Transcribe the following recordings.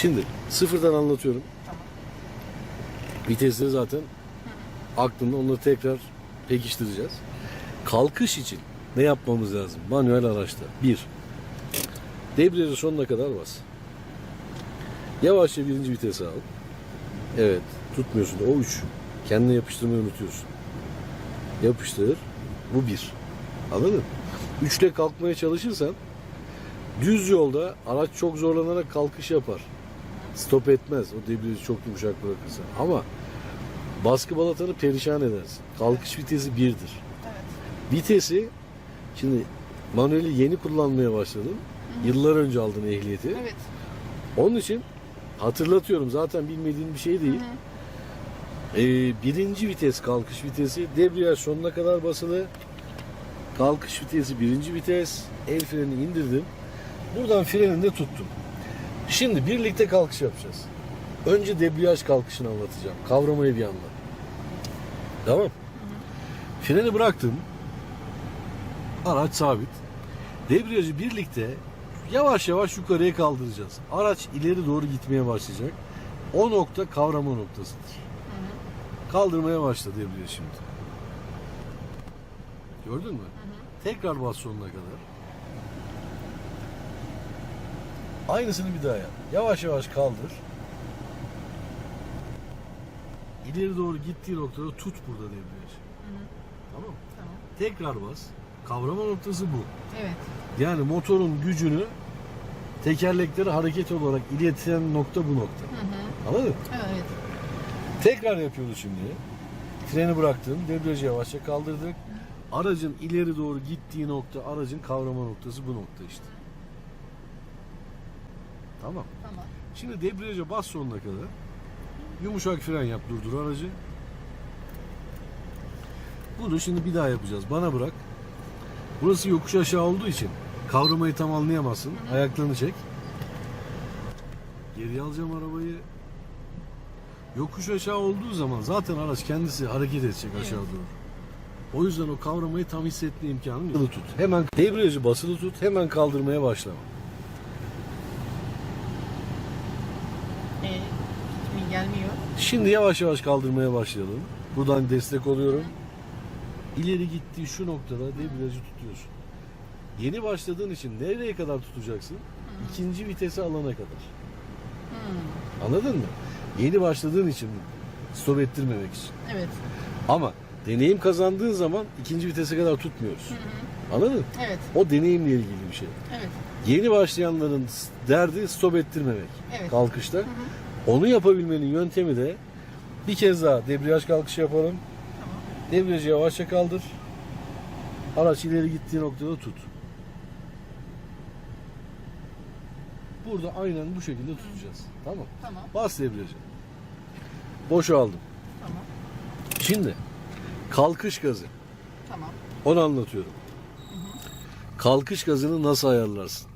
Şimdi sıfırdan anlatıyorum. Tamam. Vitesleri zaten aklında onları tekrar pekiştireceğiz. Kalkış için ne yapmamız lazım? Manuel araçta. Bir, debriyajı sonuna kadar bas. Yavaşça birinci vitesi al. Evet, tutmuyorsun. O üç. Kendine yapıştırmayı unutuyorsun. Yapıştır. Bu bir. Anladın mı? Üçle kalkmaya çalışırsan düz yolda araç çok zorlanarak kalkış yapar. Stop etmez. O debriyajı çok yumuşak bırakırsa. Ama baskı balatanı perişan edersin. Kalkış vitesi birdir. Evet. Vitesi şimdi manueli yeni kullanmaya başladın. Yıllar önce aldın ehliyeti. Evet. Onun için hatırlatıyorum zaten bilmediğin bir şey değil. Ee, birinci vites kalkış vitesi debriyaj sonuna kadar basılı. Kalkış vitesi birinci vites. El freni indirdim. Buradan frenini de tuttum. Şimdi birlikte kalkış yapacağız. Önce debriyaj kalkışını anlatacağım. Kavramayı bir anlat. Tamam. Freni bıraktım. Araç sabit. Debriyajı birlikte yavaş yavaş yukarıya kaldıracağız. Araç ileri doğru gitmeye başlayacak. O nokta kavrama noktasıdır. Kaldırmaya başladı debriyaj şimdi. Gördün mü? Tekrar bas sonuna kadar. Aynısını bir daha yap. Yavaş yavaş kaldır. İleri doğru gittiği noktada tut burada debriyajı. Tamam mı? Tamam. Tekrar bas. Kavrama noktası bu. Evet. Yani motorun gücünü tekerlekleri hareket olarak iletilen nokta bu nokta. Hı hı. Anladın mı? Evet. Tekrar yapıyoruz şimdi. Freni bıraktım. Debriyajı yavaşça kaldırdık. Aracın ileri doğru gittiği nokta aracın kavrama noktası bu nokta işte. Tamam. Tamam. Şimdi debriyaja bas sonuna kadar. Yumuşak fren yap durdur aracı. Bunu şimdi bir daha yapacağız. Bana bırak. Burası yokuş aşağı olduğu için kavramayı tam anlayamazsın. Ayaklarını çek. Geriye alacağım arabayı. Yokuş aşağı olduğu zaman zaten araç kendisi hareket edecek aşağı doğru. O yüzden o kavramayı tam hissetme imkanı yok. Tut. Hemen debriyajı basılı tut. Hemen kaldırmaya başlama. Gelmiyor. Şimdi yavaş yavaş kaldırmaya başlayalım. Buradan destek oluyorum. İleri gittiği şu noktada debriyajı tutuyorsun. Yeni başladığın için nereye kadar tutacaksın? İkinci vitesi alana kadar. Hmm. Anladın mı? Yeni başladığın için stop ettirmemek için. Evet. Ama deneyim kazandığın zaman ikinci vitese kadar tutmuyoruz. Anladın mı? Evet. O deneyimle ilgili bir şey. Evet. Yeni başlayanların derdi stop ettirmemek Evet. kalkışta. Onu yapabilmenin yöntemi de bir kez daha debriyaj kalkışı yapalım. Tamam. Debriyajı yavaşça kaldır. Araç ileri gittiği noktada tut. Burada aynen bu şekilde tutacağız. Tamam. Tamam. Bas debriyajı. Boşa aldım. Tamam. Şimdi kalkış gazı. Tamam. Onu anlatıyorum. Kalkış gazını nasıl ayarlarsın?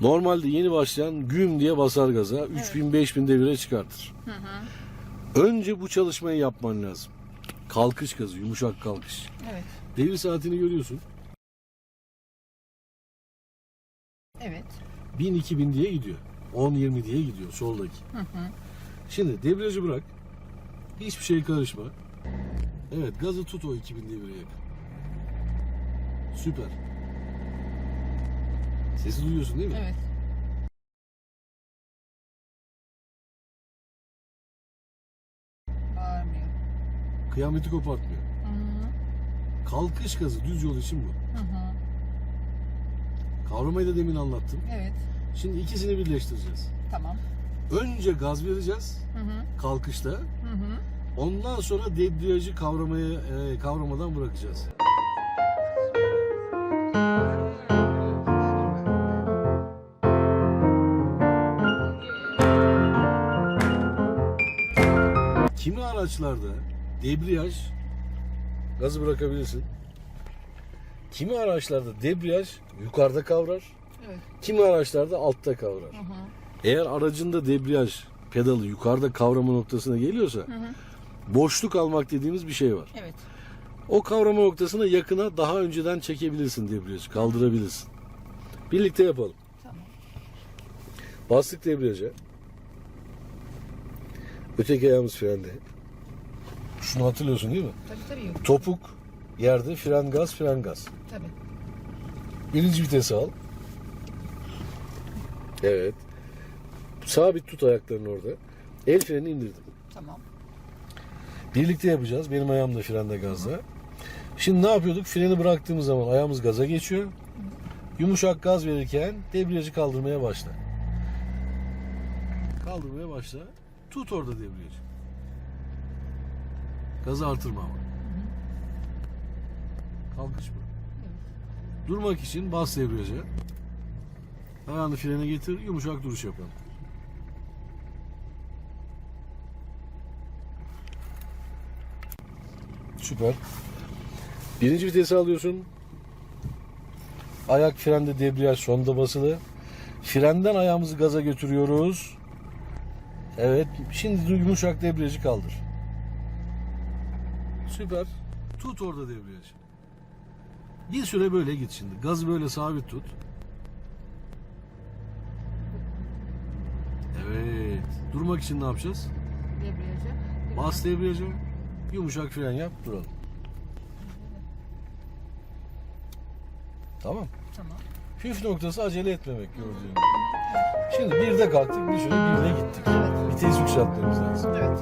Normalde yeni başlayan güm diye basar gaza 3000-5000 devire çıkartır. Hı hı. Önce bu çalışmayı yapman lazım. Kalkış gazı, yumuşak kalkış. Evet. Devir saatini görüyorsun. Evet. 1000-2000 diye gidiyor. 10-20 diye gidiyor soldaki. Hı hı. Şimdi debriyajı bırak. Hiçbir şey karışma. Evet gazı tut o 2000 devire yakın. Süper. Sesi duyuyorsun değil mi? Evet. Bağırmıyor. Kıyameti kopartmıyor. Hı hı. Kalkış gazı düz yol için bu. Hı hı. Kavramayı da demin anlattım. Evet. Şimdi ikisini birleştireceğiz. Tamam. Önce gaz vereceğiz Hı hı. kalkışta. Hı hı. Ondan sonra debriyajı kavramaya e, kavramadan bırakacağız. Kimi araçlarda debriyaj gazı bırakabilirsin. Kimi araçlarda debriyaj yukarıda kavrar. Evet. Kimi araçlarda altta kavrar. Hı hı. Eğer aracında debriyaj pedalı yukarıda kavrama noktasına geliyorsa Hı hı. Boşluk almak dediğimiz bir şey var. Evet. O kavrama noktasına yakına daha önceden çekebilirsin debriyajı, kaldırabilirsin. Birlikte yapalım. Tamam. Bastık debriyaja. Öteki ayağımız frende. Şunu hatırlıyorsun değil mi? Tabii tabii yok. Topuk yerde fren gaz fren gaz. Tabii. Birinci vitesi al. Evet. Sabit tut ayaklarını orada. El freni indirdim. Tamam. Birlikte yapacağız. Benim ayağım da frende gazda. Şimdi ne yapıyorduk? Freni bıraktığımız zaman ayağımız gaza geçiyor. Yumuşak gaz verirken debriyajı kaldırmaya başla. Kaldırmaya başla. Tut orada debriyajı. Gazı artırma ama. Kalkış mı? Durmak için bas debriyaja. Ayağını frene getir, yumuşak duruş yapalım. Süper. Birinci vitesi alıyorsun. Ayak frende debriyaj sonda basılı. Frenden ayağımızı gaza götürüyoruz. Evet. Şimdi yumuşak debriyajı kaldır. Süper. Tut orada debriyajı. Bir süre böyle git şimdi. Gazı böyle sabit tut. Evet. Durmak için ne yapacağız? Debriyaja. Bas debriyaja. Yumuşak fren yap. Duralım. Tamam. Tamam. Püf noktası acele etmemek gördüğün gibi. Şimdi birde kalktık bir süre birde gittik. Evet. Vites yükseltmemiz lazım. Evet.